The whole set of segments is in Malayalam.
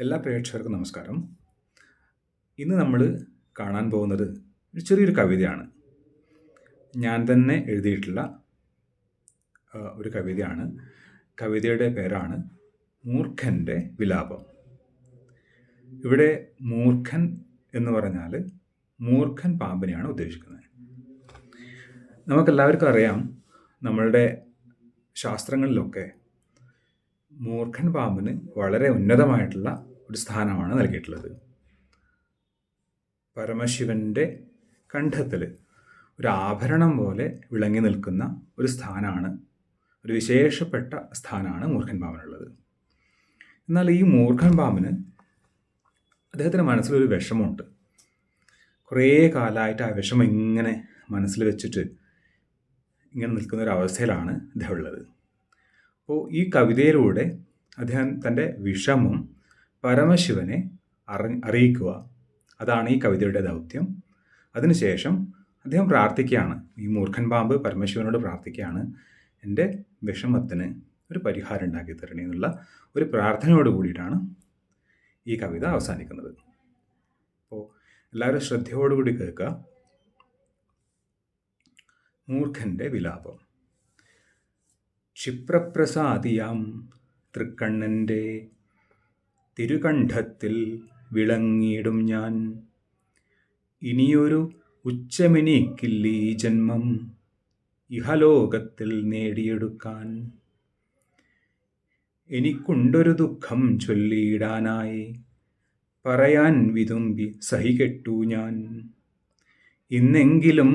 എല്ലാ പ്രേക്ഷകർക്കും നമസ്കാരം. ഇന്ന് നമ്മൾ കാണാൻ പോകുന്നത് ഒരു ചെറിയൊരു കവിതയാണ്. ഞാൻ തന്നെ എഴുതിയിട്ടുള്ള ഒരു കവിതയാണ്. കവിതയുടെ പേരാണ് മൂർഖന്റെ വിലാപം. ഇവിടെ മൂർഖൻ എന്ന് പറഞ്ഞാൽ മൂർഖൻ പാമ്പിനെയാണ് ഉദ്ദേശിക്കുന്നത്. നമുക്കെല്ലാവർക്കും അറിയാം നമ്മളുടെ ശാസ്ത്രങ്ങളിലൊക്കെ മൂർഖൻ പാമ്പിന് വളരെ ഉന്നതമായിട്ടുള്ള ഒരു സ്ഥാനമാണ് നൽകിയിട്ടുള്ളത്. പരമശിവന്റെ കണ്ഠത്തിൽ ഒരു ആഭരണം പോലെ വിളങ്ങി നിൽക്കുന്ന ഒരു സ്ഥാനമാണ് ഒരു വിശേഷപ്പെട്ട സ്ഥാനമാണ് മൂർഖൻ പാമ്പിനുള്ളത്. എന്നാൽ ഈ മൂർഖൻ പാമ്പിന് അദ്ദേഹത്തിന്റെ മനസ്സിലൊരു വിഷമമുണ്ട്. കുറേ കാലമായിട്ട് ആ വിഷമം ഇങ്ങനെ മനസ്സിൽ വെച്ചിട്ട് ഇങ്ങനെ നിൽക്കുന്ന ഒരു അവസ്ഥയിലാണ് ഇദ്ദേഹം ഉള്ളത്. അപ്പോൾ ഈ കവിതയിലൂടെ അദ്ദേഹം തന്റെ വിഷമം പരമശിവനെ അറി അറിയിക്കുക. അതാണ് ഈ കവിതയുടെ ദൗത്യം. അതിനുശേഷം അദ്ദേഹം പ്രാർത്ഥിക്കുകയാണ്. ഈ മൂർഖൻ പാമ്പ് പരമശിവനോട് പ്രാർത്ഥിക്കുകയാണ്. എന്റെ വിഷമത്തിന് ഒരു പരിഹാരം ഉണ്ടാക്കി തരണേ എന്നുള്ള ഒരു പ്രാർത്ഥനയോട് കൂടിയിട്ടാണ് ഈ കവിത അവസാനിക്കുന്നത്. അപ്പോൾ എല്ലാവരും ശ്രദ്ധയോടുകൂടി കേൾക്കുക. മൂർഖന്റെ വിലാപം. ക്ഷിപ്രപ്രസാദിയാം തൃക്കണ്ണന്റെ തിരുകണ്ഠത്തിൽ വിളങ്ങിയിടും ഞാൻ. ഇനിയൊരു ഉച്ചമെനിക്കില്ലീ ജന്മം ഇഹലോകത്തിൽ നേടിയെടുക്കാൻ. എനിക്കുണ്ടൊരു ദുഃഖം ചൊല്ലിയിടാനായി പറയാൻ വിതുമ്പി സഹികെട്ടു ഞാൻ. ഇന്നെങ്കിലും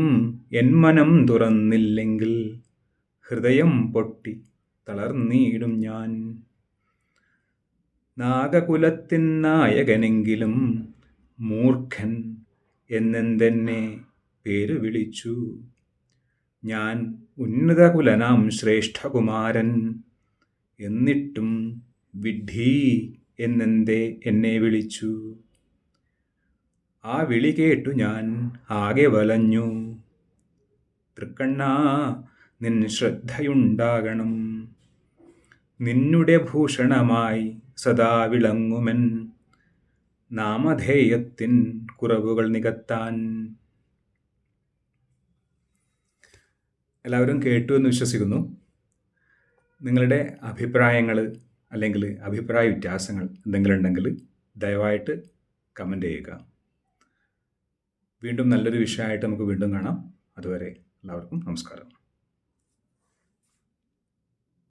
എൻ മനം തുറന്നില്ലെങ്കിൽ ഹൃദയം പൊട്ടി തളർന്നിടും ഞാൻ. നാഗകുലത്തിൻ നായകനെങ്കിലും മൂർഖൻ എന്നെന്തെന്നെ പേര് വിളിച്ചു. ഞാൻ ഉന്നതകുലനാം ശ്രേഷ്ഠകുമാരൻ എന്നിട്ടും വിഡ്ഢി എന്നെന്തേ എന്നെ വിളിച്ചു. ആ വിളി കേട്ടു ഞാൻ ആകെ വലഞ്ഞു. തൃക്കണ്ണാ നിൻ ശ്രദ്ധയുണ്ടാകണം. നിന്നുടെ ഭൂഷണമായി സദാ വിളങ്ങുമൻ. നാമധേയത്തിൻ കുറവുകൾ നികത്താൻ. എല്ലാവരും കേട്ടു എന്ന് വിശ്വസിക്കുന്നു. നിങ്ങളുടെ അഭിപ്രായങ്ങൾ അല്ലെങ്കിൽ അഭിപ്രായ വ്യത്യാസങ്ങൾ എന്തെങ്കിലും ഉണ്ടെങ്കിൽ ദയവായിട്ട് കമന്റ് ചെയ്യുക. വീണ്ടും നല്ലൊരു വിഷയമായിട്ട് നമുക്ക് വീണ്ടും കാണാം. അതുവരെ എല്ലാവർക്കും നമസ്കാരം.